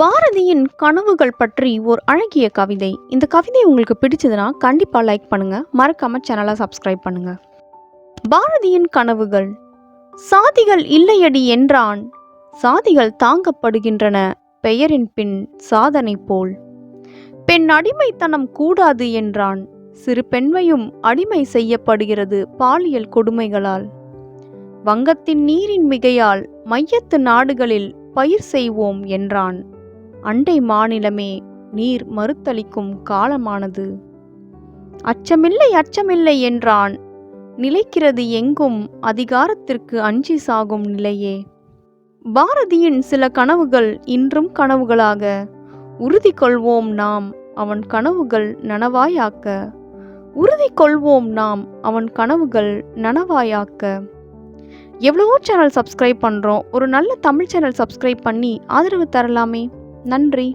பாரதியின் கனவுகள் பற்றி ஒரு அழகிய கவிதை. இந்த கவிதை உங்களுக்கு பிடிச்சதுன்னா கண்டிப்பாக லைக் பண்ணுங்க. மறக்காம சேனலை சப்ஸ்கிரைப் பண்ணுங்க. பாரதியின் கனவுகள். சாதிகள் இல்லையடி என்றான். சாதிகள் தாங்கப்படுகின்றன பெயரின் பின் சாதனை போல். பெண் அடிமைத்தனம் கூடாது என்றான். சிறு பெண்மையும் அடிமை செய்யப்படுகிறது பாலியல் கொடுமைகளால். வங்கத்தின் நீரின் மிகையால் மையத்து நாடுகளில் பயிர் செய்வோம் என்றான். அண்டை மாநிலமே நீர் மறுத்தளிக்கும் காலமானது. அச்சமில்லை அச்சமில்லை என்றான். நிலைக்கிறது எங்கும் அதிகாரத்திற்கு அஞ்சி சாகும் நிலையே. பாரதியின் சில கனவுகள் இன்றும் கனவுகளாக. உறுதி கொள்வோம் நாம் அவன் கனவுகள் நனவாயாக்க. உறுதி கொள்வோம் நாம் அவன் கனவுகள் நனவாயாக்க. எவ்வளவோ சேனல் சப்ஸ்கிரைப் பண்ணுறோம் ஒரு நல்ல தமிழ் சேனல் சப்ஸ்கிரைப் பண்ணி ஆதரவு தரலாமே. நன்றி